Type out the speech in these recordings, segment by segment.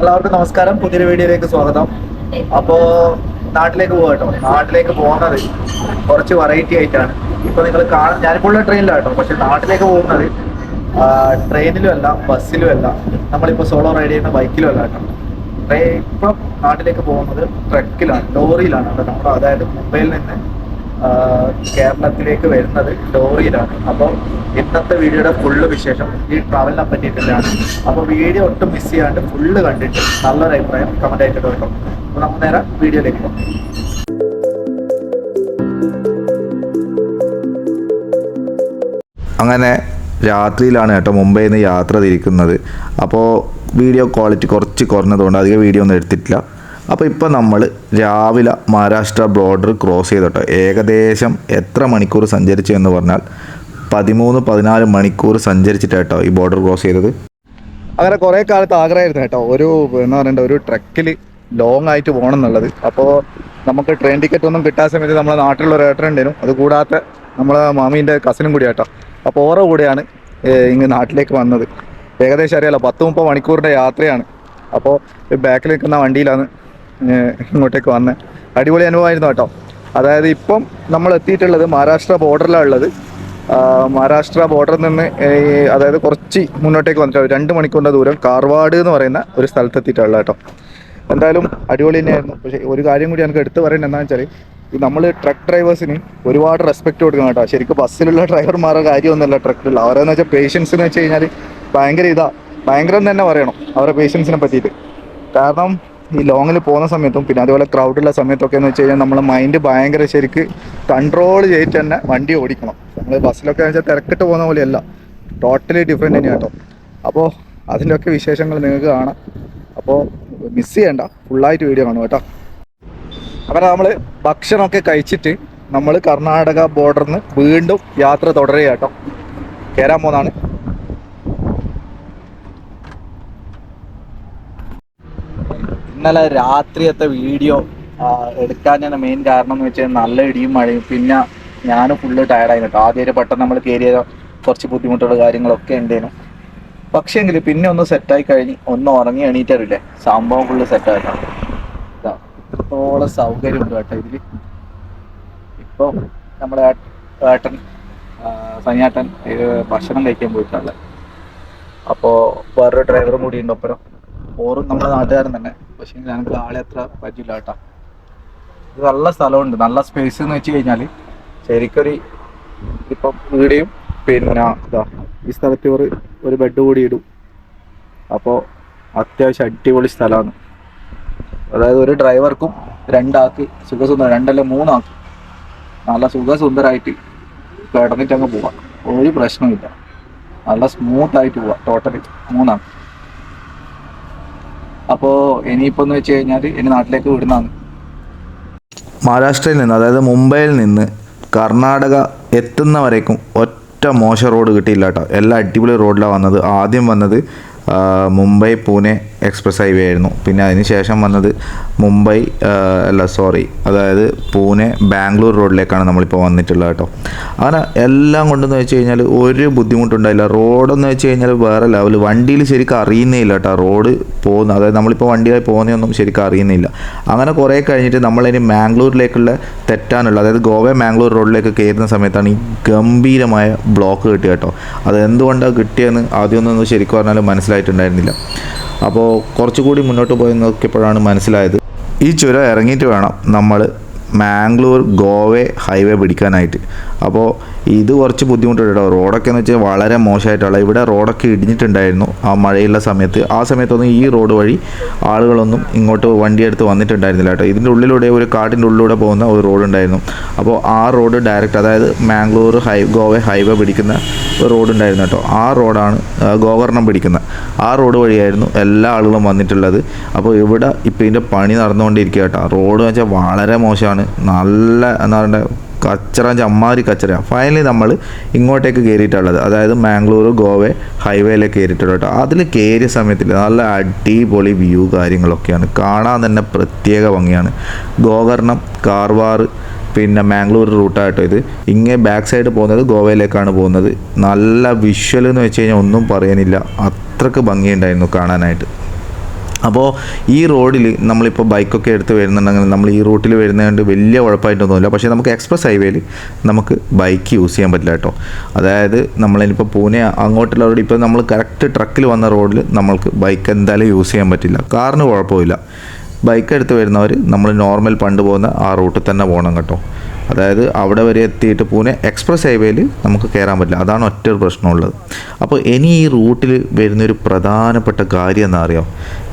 എല്ലാവർക്കും നമസ്കാരം. പുതിയൊരു വീഡിയോയിലേക്ക് സ്വാഗതം. അപ്പോ നാട്ടിലേക്ക് പോകാം കേട്ടോ. നാട്ടിലേക്ക് പോകുന്നത് കുറച്ച് വെറൈറ്റി ആയിട്ടാണ്. ഇപ്പൊ നിങ്ങൾ കാണാൻ ഞാനിപ്പോൾ ഉള്ള ട്രെയിനിലാണ് പക്ഷെ നാട്ടിലേക്ക് പോകുന്നത് ട്രെയിനിലും അല്ല ബസ്സിലും അല്ല. നമ്മളിപ്പോ സോളോ റൈഡ് ചെയ്യുന്ന ബൈക്കിലും അല്ല കേട്ടോ. ട്രെയിൻ ഇപ്പം നാട്ടിലേക്ക് പോകുന്നത് ട്രക്കിലാണ് ലോറിയിലാണ് കേട്ടോ നമ്മൾ അതായത് മുംബൈയിൽ നിന്ന് കേരളത്തിലേക്ക് വരുന്നത് ലോറിയിലാണ്. അപ്പോൾ ഇന്നത്തെ വീഡിയോയുടെ ഫുള്ള് വിശേഷം ഈ ട്രാവലിനെ പറ്റിയിട്ടില്ലാണ്. അപ്പോൾ വീഡിയോ ഒട്ടും മിസ് ചെയ്യാണ്ട് ഫുള്ള് കണ്ടിട്ട് നല്ലൊരു അഭിപ്രായം കമന്റ് ആയിട്ട് കേട്ടോ അപ്പോൾ നമുക്ക് നേരെ വീഡിയോയിലേക്ക് പോകാം. അങ്ങനെ രാത്രിയിലാണ് കേട്ടോ മുംബൈയിൽ നിന്ന് യാത്ര തിരിക്കുന്നത്. അപ്പോൾ വീഡിയോ ക്വാളിറ്റി കുറച്ച് കുറഞ്ഞതുകൊണ്ട് അധികം വീഡിയോ ഒന്നും എടുത്തിട്ടില്ല. അപ്പോൾ ഇപ്പോൾ നമ്മൾ രാവിലെ മഹാരാഷ്ട്ര ബോർഡർ ക്രോസ് ചെയ്തിട്ട്. ഏകദേശം എത്ര മണിക്കൂർ സഞ്ചരിച്ചു എന്ന് പറഞ്ഞാൽ പതിമൂന്ന് പതിനാല് മണിക്കൂർ സഞ്ചരിച്ചിട്ടാട്ടോ ഈ ബോർഡർ ക്രോസ് ചെയ്തത്. അങ്ങനെ കുറേ കാലത്ത് ആഗ്രഹമായിരുന്നു കേട്ടോ. ഒരു എന്ന് പറയണ്ട ഒരു ട്രക്കിൽ ലോങ് ആയിട്ട് പോകണം എന്നുള്ളത്. അപ്പോൾ നമുക്ക് ട്രെയിൻ ടിക്കറ്റ് ഒന്നും കിട്ടാൻ സമയത്ത് നമ്മളെ നാട്ടിലുള്ള ഒരു ഏട്ടൻ ഉണ്ടായിരുന്നു. അത് കൂടാതെ നമ്മളെ മാമീന്റെ കസിനും കൂടി കേട്ടോ അപ്പോൾ ഓരോ കൂടെയാണ് ഇങ്ങ് നാട്ടിലേക്ക് വന്നത്. ഏകദേശം അറിയാലോ പത്ത് മുപ്പത് മണിക്കൂറിന്റെ യാത്രയാണ്. അപ്പോൾ ബാക്കിൽ നിൽക്കുന്ന വണ്ടിയിലാണ് ഇങ്ങോട്ടേക്ക് വന്ന് അടിപൊളി അനുഭവമായിരുന്നു കേട്ടോ. അതായത് ഇപ്പം നമ്മൾ എത്തിയിട്ടുള്ളത് മഹാരാഷ്ട്ര ബോർഡറിലാണ് ഉള്ളത്. മഹാരാഷ്ട്ര ബോർഡറിൽ നിന്ന് അതായത് കുറച്ച് മുന്നോട്ടേക്ക് വന്നിട്ട് രണ്ട് മണിക്കൂറിന്റെ ദൂരം കാർവാട് എന്ന് പറയുന്ന ഒരു സ്ഥലത്ത് എത്തിയിട്ടുള്ളത് കേട്ടോ. എന്തായാലും അടിപൊളി തന്നെയായിരുന്നു. പക്ഷേ ഒരു കാര്യം കൂടി എനിക്ക് എടുത്തു പറയുന്നത് എന്താണെന്ന് വെച്ചാൽ നമ്മൾ ട്രക്ക് ഡ്രൈവേഴ്സിന് ഒരുപാട് റെസ്പെക്ട് കൊടുക്കണം കേട്ടോ. ശരിക്കും ബസ്സിലുള്ള ഡ്രൈവർമാരുടെ കാര്യമൊന്നുമല്ല ട്രക്കിലുള്ള അവരെന്ന് വെച്ചാൽ പേഷ്യൻസ് എന്ന് വെച്ച് കഴിഞ്ഞാൽ ഭയങ്കര ഇതാ. ഭയങ്കരം തന്നെ പറയണം അവരുടെ പേഷ്യൻസിനെ പറ്റിയിട്ട്. കാരണം ഈ ലോങ്ങിൽ പോകുന്ന സമയത്തും പിന്നെ അതുപോലെ ക്രൗഡുള്ള സമയത്തൊക്കെ എന്ന് വെച്ച് കഴിഞ്ഞാൽ നമ്മളെ മൈൻഡ് ഭയങ്കര ശരിക്ക് കൺട്രോൾ ചെയ്തിട്ട് തന്നെ വണ്ടി ഓടിക്കണം. നമ്മൾ ബസ്സിലൊക്കെ വെച്ചാൽ തിരക്കിട്ട് പോകുന്ന പോലെയല്ല. ടോട്ടലി ഡിഫറെന്റ് തന്നെയാണ് കേട്ടോ അപ്പോൾ അതിന്റെയൊക്കെ വിശേഷങ്ങൾ നിങ്ങൾക്ക് കാണാം. അപ്പോൾ മിസ് ചെയ്യണ്ട. ഫുള്ളായിട്ട് വീഡിയോ കാണും കേട്ടോ. അപ്പോൾ നമ്മൾ ഭക്ഷണമൊക്കെ കഴിച്ചിട്ട് നമ്മൾ കർണാടക ബോർഡറിൽ നിന്ന് വീണ്ടും യാത്ര തുടരുക കേട്ടോ കയറാൻ പോകുന്നതാണ് ഇന്നലെ രാത്രിയത്തെ വീഡിയോ എടുക്കാൻ ഞാൻ മെയിൻ കാരണം എന്ന് വെച്ചാൽ നല്ല ഇടിയും മഴയും. പിന്നെ ഞാൻ ഫുള്ള് ടയർഡായി കേട്ടോ. ആദ്യം പെട്ടെന്ന് നമ്മൾ കയറിയ കുറച്ച് ബുദ്ധിമുട്ടുള്ള കാര്യങ്ങളൊക്കെ ഉണ്ടേനു. പക്ഷേങ്കിൽ പിന്നെ ഒന്ന് സെറ്റായി കഴിഞ്ഞ് ഒന്ന് ഉറങ്ങി എണീറ്ററില്ലേ? സംഭവം ഫുള്ള് സെറ്റായിട്ടോ ഇതാ ഇത്രത്തോളം സൗകര്യമുണ്ട് കേട്ടോ ഇതിൽ ഇപ്പോൾ നമ്മുടെ ഏട്ട- ഏട്ടൻ സനിയാട്ടൻ ഭക്ഷണം കഴിക്കാൻ പോയിട്ടുള്ളത് അപ്പോൾ വേറൊരു ഡ്രൈവറും കൂടി ഉണ്ട് ഒപ്പരം. ഓറും നമ്മുടെ നാട്ടുകാരൻ തന്നെ. പക്ഷേ ഞങ്ങൾക്ക് ആളെ അത്ര പറ്റില്ല കേട്ടോ. ഇത് നല്ല സ്ഥലമുണ്ട്. നല്ല സ്പേസ് എന്ന് വെച്ച് കഴിഞ്ഞാൽ ശരിക്കൊരു ഇപ്പം വീടിയും പിന്നെ ഇതാ ഈ സ്ഥലത്ത് ഒരു ഒരു ബെഡ് കൂടി ഇടും. അപ്പോൾ അത്യാവശ്യം അടിപൊളി സ്ഥലമാണ്. അതായത് ഒരു ഡ്രൈവർക്കും രണ്ടാക്കി സുഖസുന്ദരം രണ്ടല്ല മൂന്നാക്കി നല്ല സുഖസുന്ദരമായിട്ട് കിടന്നിട്ട് അങ്ങ് പോവാം. ഒരു പ്രശ്നമില്ല നല്ല സ്മൂത്ത് ആയിട്ട് പോവാം ടോട്ടലി മൂന്നാണ് അപ്പോൾ ഇനിയിപ്പോൾ എന്ന് വെച്ച് കഴിഞ്ഞാൽ ഇനി നാട്ടിലേക്ക് വിടുന്നതാണ്. മഹാരാഷ്ട്രയിൽ നിന്ന് അതായത് മുംബൈയിൽ നിന്ന് കർണാടക എത്തുന്നവരേക്കും ഒറ്റ മോശം റോഡ് കിട്ടിയില്ല കേട്ടോ. എല്ലാ അടിപൊളി റോഡിലാണ് വന്നത്. ആദ്യം വന്നത് മുംബൈ പൂനെ എക്സ്പ്രസ് ഹൈവേ ആയിരുന്നു. പിന്നെ അതിന് ശേഷം വന്നത് മുംബൈ അല്ല സോറി അതായത് പൂനെ ബാംഗ്ലൂർ റോഡിലേക്കാണ് നമ്മളിപ്പോൾ വന്നിട്ടുള്ളത് കേട്ടോ. അങ്ങനെ എല്ലാം കൊണ്ടെന്ന് വെച്ച് കഴിഞ്ഞാൽ ഒരു ബുദ്ധിമുട്ടുണ്ടായില്ല. റോഡെന്ന് വെച്ച് കഴിഞ്ഞാൽ വേറെ ലെവൽ വണ്ടിയിൽ ശരിക്കും അറിയുന്നേ ഇല്ല കേട്ടോ. റോഡ് പോകുന്ന അതായത് നമ്മളിപ്പോൾ വണ്ടിയായി പോകുന്നതൊന്നും ശരിക്കും അറിയുന്നില്ല അങ്ങനെ കുറേ കഴിഞ്ഞിട്ട് നമ്മളിനി മാംഗ്ലൂരിലേക്കുള്ള തെറ്റാനുള്ള അതായത് ഗോവ മാംഗ്ലൂർ റോഡിലേക്ക് കയറുന്ന സമയത്താണ് ഈ ഗംഭീരമായ ബ്ലോക്ക് കിട്ടിയ കേട്ടോ. അത് എന്തുകൊണ്ടാണ് കിട്ടിയതെന്ന് ആദ്യമൊന്നും ശരിക്കും പറഞ്ഞാൽ മനസ്സിലായിട്ടുണ്ടായിരുന്നില്ല അപ്പോൾ കുറച്ചുകൂടി മുന്നോട്ട് പോയി നോക്കിയപ്പോഴാണ് മനസ്സിലായത്. ഈ ചുരം ഇറങ്ങിയിട്ട് വേണം നമ്മൾ മാംഗ്ലൂർ ഗോവ ഹൈവേ പിടിക്കാനായിട്ട്. അപ്പോൾ ഇത് കുറച്ച് ബുദ്ധിമുട്ടുണ്ട് കേട്ടോ. റോഡൊക്കെ എന്ന് വെച്ചാൽ വളരെ മോശമായിട്ടുള്ള ഇവിടെ റോഡൊക്കെ ഇടിഞ്ഞിട്ടുണ്ടായിരുന്നു ആ മഴയുള്ള സമയത്ത്. ആ സമയത്തൊന്നും ഈ റോഡ് വഴി ആളുകളൊന്നും ഇങ്ങോട്ട് വണ്ടിയെടുത്ത് വന്നിട്ടുണ്ടായിരുന്നില്ല കേട്ടോ. ഇതിന്റെ ഉള്ളിലൂടെ ഒരു കാട്ടിന്റെ ഉള്ളിലൂടെ പോകുന്ന ഒരു റോഡ് ഉണ്ടായിരുന്നു. അപ്പോൾ ആ റോഡ് ഡയറക്റ്റ് അതായത് മാംഗ്ലൂർ ഹൈ ഗോവ ഹൈവേ പിടിക്കുന്ന റോഡ് ഉണ്ടായിരുന്നു കേട്ടോ. ആ റോഡാണ് ഗോവർണം പിടിക്കുന്ന. ആ റോഡ് വഴിയായിരുന്നു എല്ലാ ആളുകളും വന്നിട്ടുള്ളത്. അപ്പോൾ ഇവിടെ ഇപ്പോൾ ഇതിന്റെ പണി നടന്നുകൊണ്ടിരിക്കുക കേട്ടോ. റോഡ് എന്ന് വെച്ചാൽ വളരെ മോശമാണ്. നല്ല എന്താ പറയുക കച്ചറ ചമ്മാരി കച്ചറ ഫൈനലി നമ്മൾ ഇങ്ങോട്ടേക്ക് കയറിയിട്ടുള്ളത് അതായത് മാംഗ്ലൂർ ഗോവ ഹൈവേയിലേക്ക് കയറിയിട്ടുള്ളത് കേട്ടോ. അതിൽ കയറിയ സമയത്തിൽ നല്ല അടിപൊളി വ്യൂ കാര്യങ്ങളൊക്കെയാണ്. കാണാൻ തന്നെ പ്രത്യേക ഭംഗിയാണ്. ഗോകർണം കാർവാർ പിന്നെ മാംഗ്ലൂർ റൂട്ടായിട്ടോ ഇത്. ഇങ്ങനെ ബാക്ക് സൈഡ് പോകുന്നത് ഗോവയിലേക്കാണ് പോകുന്നത്. നല്ല വിഷ്വൽ എന്ന് വെച്ച് കഴിഞ്ഞാൽ ഒന്നും പറയാനില്ല. അത്രയ്ക്ക് ഭംഗിയുണ്ടായിരുന്നു കാണാനായിട്ട്. അപ്പോൾ ഈ റോഡിൽ നമ്മളിപ്പോൾ ബൈക്കൊക്കെ എടുത്ത് വരുന്നുണ്ടെങ്കിൽ നമ്മൾ ഈ റൂട്ടിൽ വരുന്നതുകൊണ്ട് വലിയ കുഴപ്പമായിട്ടൊന്നുമില്ല പക്ഷേ നമുക്ക് എക്സ്പ്രസ് ഹൈവേയിൽ നമുക്ക് ബൈക്ക് യൂസ് ചെയ്യാൻ പറ്റില്ല കേട്ടോ. അതായത് നമ്മളിപ്പോൾ പൂനെ അങ്ങോട്ടുള്ള റോഡ് ഇപ്പോൾ നമ്മൾ കറക്റ്റ് ട്രക്കിൽ വന്ന റോഡിൽ നമ്മൾക്ക് ബൈക്ക് എന്തായാലും യൂസ് ചെയ്യാൻ പറ്റില്ല. കാറിന് കുഴപ്പമില്ല. ബൈക്ക് എടുത്ത് വരുന്നവർ നമ്മൾ നോർമൽ പണ്ട് പോകുന്ന ആ റൂട്ടിൽ തന്നെ പോകണം കേട്ടോ. അതായത് അവിടെ വരെ എത്തിയിട്ട് പൂനെ എക്സ്പ്രസ് ഹൈവേയിൽ നമുക്ക് കയറാൻ പറ്റില്ല. അതാണ് ഒറ്റ ഒരു പ്രശ്നമുള്ളത്. അപ്പോൾ ഇനി ഈ റൂട്ടിൽ വരുന്നൊരു പ്രധാനപ്പെട്ട കാര്യം എന്താ അറിയാം?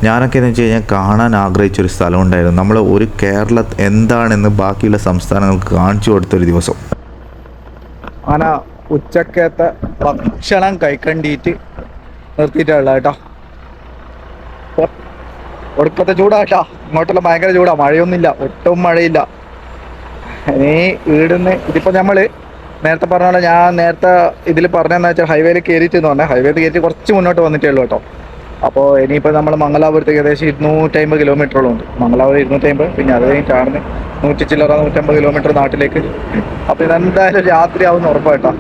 ഞാനൊക്കെ എന്ന് വെച്ച് കഴിഞ്ഞാൽ കാണാൻ ആഗ്രഹിച്ചൊരു സ്ഥലം ഉണ്ടായിരുന്നു. നമ്മൾ ഒരു കേരള എന്താണെന്ന് ബാക്കിയുള്ള സംസ്ഥാനങ്ങൾക്ക് കാണിച്ചു കൊടുത്തൊരു ദിവസം. ആന ഉച്ചക്കത്തെ ഭക്ഷണം കഴിക്കണ്ടിയിട്ട് നിർത്തിയിട്ടുള്ള കേട്ടോ. ഒടുക്കത്തെ ചൂടാ കേട്ടോ. ഇങ്ങോട്ടുള്ള ഭയങ്കര ചൂടാ. മഴയൊന്നുമില്ല. ഒട്ടും മഴയില്ല. ഇനി ഈടുന്ന് ഇതിപ്പോ നമ്മൾ നേരത്തെ പറഞ്ഞ പോലെ ഞാൻ നേരത്തെ ഇതിൽ പറഞ്ഞതെന്ന് വെച്ചാൽ ഹൈവേയിൽ കയറിയിട്ട് എന്ന് പറഞ്ഞാൽ ഹൈവേയിൽ കയറ്റി കുറച്ച് മുന്നോട്ട് വന്നിട്ടേ ഉള്ളൂ കേട്ടോ. അപ്പോൾ ഇനിയിപ്പോൾ നമ്മൾ മംഗലാപുരത്തേക്ക് ഏകദേശം ഇരുന്നൂറ്റമ്പത് കിലോമീറ്ററോളം ഉണ്ട്. മംഗലാപുരം ഇരുന്നൂറ്റമ്പത് പിന്നെ അത് കഴിഞ്ഞിട്ടാണ് നൂറ്റി ചില്ലറ നൂറ്റമ്പത് കിലോമീറ്റർ നാട്ടിലേക്ക്. അപ്പോൾ ഇതെന്തായാലും രാത്രി രാത്രിയാവുന്ന ഉറപ്പായിട്ടാ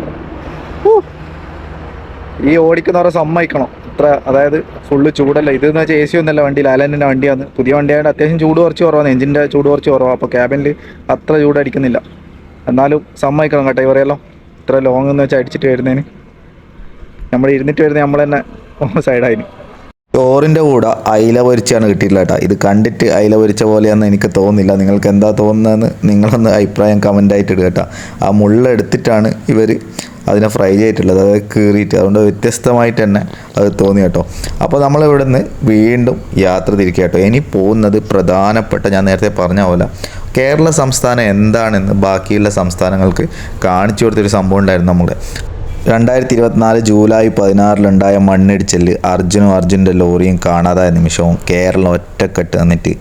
ഈ ഓടിക്കുന്നവരെ സമ്മതിക്കണം. ഇത്ര അതായത് ഫുള്ള് ചൂടല്ല? ഇത് എന്ന് വെച്ചാൽ എ സി ഒന്നല്ല വണ്ടി ലാലന്റെ വണ്ടിയാണ് പുതിയ വണ്ടിയായത് അത്യാവശ്യം ചൂട് കുറച്ച് കുറവാണ്. എഞ്ചിന്റെ ചൂട് കുറച്ച് കുറവാണ് അപ്പോൾ ക്യാബിനിൽ അത്ര ചൂടടിക്കുന്നില്ല എന്നാലും സമ്മതിക്കണം കേട്ടോ ഇവരെല്ലാം ഇത്ര ലോങ് എന്ന് വെച്ചാൽ അടിച്ചിട്ട് വരുന്നതിന്. നമ്മൾ ഇരുന്നിട്ട് വരുന്നത് നമ്മൾ തന്നെ സൈഡായിന് ചോറിന്റെ കൂടെ അയില പൊരിച്ചാണ് കിട്ടിയില്ല കേട്ടോ. ഇത് കണ്ടിട്ട് അയില പൊരിച്ച പോലെയാണെന്ന് എനിക്ക് തോന്നുന്നില്ല. നിങ്ങൾക്ക് എന്താ തോന്നുന്നതെന്ന് നിങ്ങളൊന്ന് അഭിപ്രായം കമന്റായിട്ട് ഇടുക കേട്ടോ. ആ മുള്ള എടുത്തിട്ടാണ് ഇവർ അതിനെ ഫ്രൈ ചെയ്തിട്ടുള്ളത്. അതായത് കീറിയിട്ട് അതുകൊണ്ട് വ്യത്യസ്തമായിട്ട് തന്നെ അത് തോന്നി കേട്ടോ. അപ്പോൾ നമ്മൾ നിന്ന് വീണ്ടും യാത്ര തിരിക്കുക കേട്ടോ. ഇനി പോകുന്നത് പ്രധാനപ്പെട്ട ഞാൻ നേരത്തെ പറഞ്ഞ പോലെ കേരള സംസ്ഥാനം എന്താണെന്ന് ബാക്കിയുള്ള സംസ്ഥാനങ്ങൾക്ക് കാണിച്ചു കൊടുത്തൊരു സംഭവം ഉണ്ടായിരുന്നു നമ്മുടെ രണ്ടായിരത്തി ഇരുപത്തിനാല് ജൂലൈ പതിനാറിലുണ്ടായ മണ്ണിടിച്ചിൽ അർജുനും അർജുന്റെ ലോറിയും കാണാതായ നിമിഷവും കേരളം ഒറ്റക്കെട്ട് നിന്നിട്ട്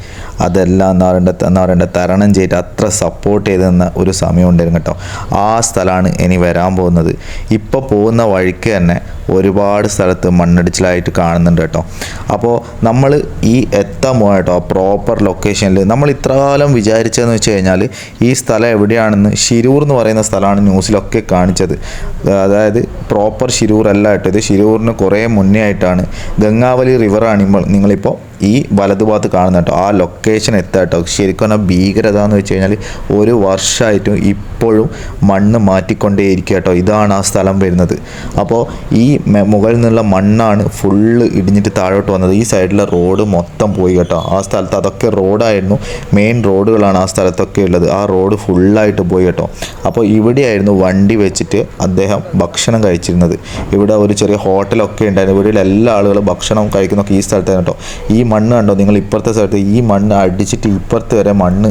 അതെല്ലാം എന്താ പറയേണ്ട എന്താ പറയേണ്ട തരണം ചെയ്ത് അത്ര സപ്പോർട്ട് ചെയ്ത് നിന്ന ഒരു സമയം ഉണ്ടായിരുന്നു കേട്ടോ. ആ സ്ഥലമാണ് ഇനി വരാൻ പോകുന്നത്. ഇപ്പോൾ പോകുന്ന വഴിക്ക് തന്നെ ഒരുപാട് സ്ഥലത്ത് മണ്ണിടിച്ചിലായിട്ട് കാണുന്നുണ്ട് കേട്ടോ. അപ്പോൾ നമ്മൾ ഈ എത്താൻ പോകാൻ കേട്ടോ പ്രോപ്പർ ലൊക്കേഷനിൽ നമ്മൾ ഇത്രകാലം വിചാരിച്ചതെന്ന് വെച്ച് കഴിഞ്ഞാൽ ഈ സ്ഥലം എവിടെയാണെന്ന് ശിരൂർ എന്ന് പറയുന്ന സ്ഥലമാണ് ന്യൂസിലൊക്കെ കാണിച്ചത്. അതായത് പ്രോപ്പർ ശിരൂർ അല്ല കേട്ടോ. ഇത് ശിരൂറിന് കുറേ മുന്നേ ആയിട്ടാണ്. ഗംഗാവലി റിവറാണ് ഇപ്പോൾ നിങ്ങളിപ്പോൾ ഈ വലതുഭാഗത്ത് കാണുന്ന കേട്ടോ ആ ലൊക്കേഷൻ എത്താം കേട്ടോ. ശരിക്കും പറഞ്ഞാൽ ഭീകരത എന്ന് വെച്ച് കഴിഞ്ഞാൽ ഒരു വർഷമായിട്ടും ഇപ്പോഴും മണ്ണ് മാറ്റിക്കൊണ്ടേയിരിക്കുക കേട്ടോ. ഇതാണ് ആ സ്ഥലം വരുന്നത്. അപ്പോൾ ഈ മുകളിൽ നിന്നുള്ള മണ്ണാണ് ഫുള്ള് ഇടിഞ്ഞിട്ട് താഴോട്ട് വന്നത്. ഈ സൈഡിലെ റോഡ് മൊത്തം പോയി കേട്ടോ. ആ സ്ഥലത്ത് അതൊക്കെ റോഡായിരുന്നു മെയിൻ റോഡുകളാണ് ആ സ്ഥലത്തൊക്കെ ഉള്ളത്. ആ റോഡ് ഫുള്ളായിട്ട് പോയി കേട്ടോ. അപ്പോൾ ഇവിടെയായിരുന്നു വണ്ടി വെച്ചിട്ട് അദ്ദേഹം ഭക്ഷണം കഴിച്ചിരുന്നത്. ഇവിടെ ഒരു ചെറിയ ഹോട്ടലൊക്കെ ഉണ്ടായിരുന്നു. ഇവിടെയുള്ള എല്ലാ ആളുകളും ഭക്ഷണം കഴിക്കുന്നൊക്കെ ഈ സ്ഥലത്താണ് കേട്ടോ. ഈ മണ്ണ് കണ്ടോ? നിങ്ങൾ ഇപ്പുറത്തെ സ്ഥലത്ത് ഈ മണ്ണ് അടിച്ചിട്ട് ഇപ്പുറത്ത് വരെ മണ്ണ്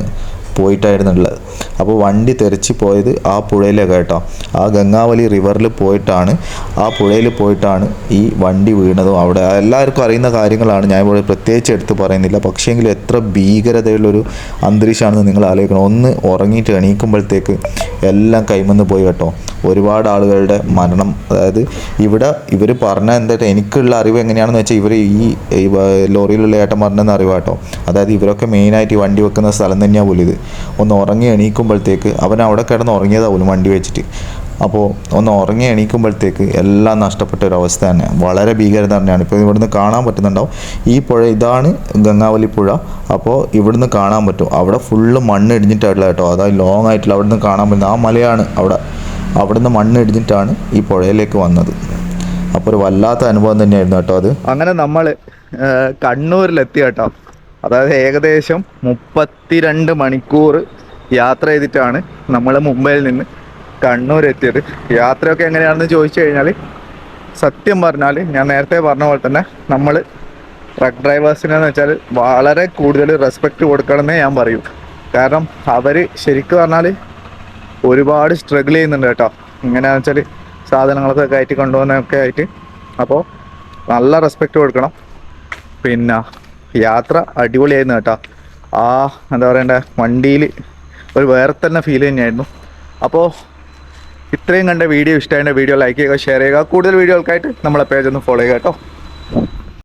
പോയിട്ടായിരുന്നുള്ളത്. അപ്പോൾ വണ്ടി തെറിച്ച് പോയത് ആ പുഴയിലേക്ക് കേട്ടോ. ആ ഗംഗാവലി റിവറിൽ പോയിട്ടാണ് ആ പുഴയിൽ പോയിട്ടാണ് ഈ വണ്ടി വീണതും. അവിടെ എല്ലാവർക്കും അറിയുന്ന കാര്യങ്ങളാണ്. ഞാൻ ഇവിടെ പ്രത്യേകിച്ച് എടുത്ത് പറയുന്നില്ല. പക്ഷേങ്കിൽ എത്ര ഭീകരതയുള്ളൊരു അന്തരീക്ഷമാണെന്ന് നിങ്ങൾ ആലോചിക്കണം. ഒന്ന് ഉറങ്ങിയിട്ട് എണീക്കുമ്പോഴത്തേക്ക് എല്ലാം കൈമന്ന് പോയി കേട്ടോ. ഒരുപാട് ആളുകളുടെ മരണം. അതായത് ഇവിടെ ഇവർ പറഞ്ഞ എന്താ എനിക്കുള്ള അറിവ് എങ്ങനെയാണെന്ന് വെച്ചാൽ ഇവർ ഈ ലോറിയിലുള്ള ഏട്ടന്മാരുടെ പറഞ്ഞെന്ന് അറിവ് അതായത് ഇവരൊക്കെ മെയിനായിട്ട് ഈ വണ്ടി വെക്കുന്ന സ്ഥലം തന്നെയാണ് പോലും ഇത് ഒന്ന് ഉറങ്ങി എണീക്കുമ്പോഴത്തേക്ക് അവൻ അവിടെ കിടന്ന് ഉറങ്ങിയതാവും വണ്ടി വെച്ചിട്ട്. അപ്പോൾ ഒന്ന് ഉറങ്ങി എണീക്കുമ്പോഴത്തേക്ക് എല്ലാം നഷ്ടപ്പെട്ട ഒരു അവസ്ഥ തന്നെ. വളരെ ഭീകരത തന്നെയാണ്. ഇപ്പോൾ ഇവിടുന്ന് കാണാൻ പറ്റുന്നുണ്ടാവും. ഈ പുഴ ഇതാണ് ഗംഗാവലി പുഴ. അപ്പോൾ ഇവിടുന്ന് കാണാൻ പറ്റും. അവിടെ ഫുള്ള് മണ്ണ് ഇടിഞ്ഞിട്ടായിട്ടുള്ള കേട്ടോ. അതായത് ലോങ് ആയിട്ടുള്ള അവിടുന്ന് കാണാൻ പറ്റുന്ന ആ മലയാണ് അവിടെ. അവിടുന്ന് മണ്ണ് ഇടിഞ്ഞിട്ടാണ് ഈ പുഴയിലേക്ക് വന്നത്. അപ്പോൾ ഒരു വല്ലാത്ത അനുഭവം തന്നെയായിരുന്നു കേട്ടോ അത്. അങ്ങനെ നമ്മൾ കണ്ണൂരിലെത്തി കേട്ടോ. അതായത് ഏകദേശം മുപ്പത്തിരണ്ട് മണിക്കൂർ യാത്ര ചെയ്തിട്ടാണ് നമ്മൾ മുംബൈയിൽ നിന്ന് കണ്ണൂർ എത്തിയത് യാത്രയൊക്കെ എങ്ങനെയാണെന്ന് ചോദിച്ചു കഴിഞ്ഞാൽ സത്യം പറഞ്ഞാൽ ഞാൻ നേരത്തെ പറഞ്ഞ പോലെ തന്നെ നമ്മൾ ട്രക്ക് ഡ്രൈവേഴ്സിനെന്ന് വെച്ചാൽ വളരെ കൂടുതൽ റെസ്പെക്റ്റ് കൊടുക്കണമെന്നേ ഞാൻ പറയൂ. കാരണം അവർ ശരിക്കും പറഞ്ഞാൽ ഒരുപാട് സ്ട്രഗിൾ ചെയ്യുന്നുണ്ട് കേട്ടോ. ഇങ്ങനെയാണെന്ന് വെച്ചാൽ സാധനങ്ങളൊക്കെ കയറ്റി കൊണ്ടുപോകുന്നതൊക്കെ ആയിട്ട്. അപ്പോൾ നല്ല റെസ്പെക്റ്റ് കൊടുക്കണം. പിന്നെ യാത്ര അടിപൊളിയായിരുന്നു കേട്ടോ. ആ എന്താ പറയണ്ടേ വണ്ടിയിൽ ഒരു വേറെ തന്നെ ഫീൽ തന്നെയായിരുന്നു. അപ്പോൾ ഇത്രയും കണ്ട വീഡിയോ ഇഷ്ടമായ വീഡിയോ ലൈക്ക് ചെയ്യുക ഷെയർ ചെയ്യുക. കൂടുതൽ വീഡിയോകൾക്കായിട്ട് നമ്മളെ പേജ് ഒന്ന് ഫോളോ ചെയ്യുക കേട്ടോ.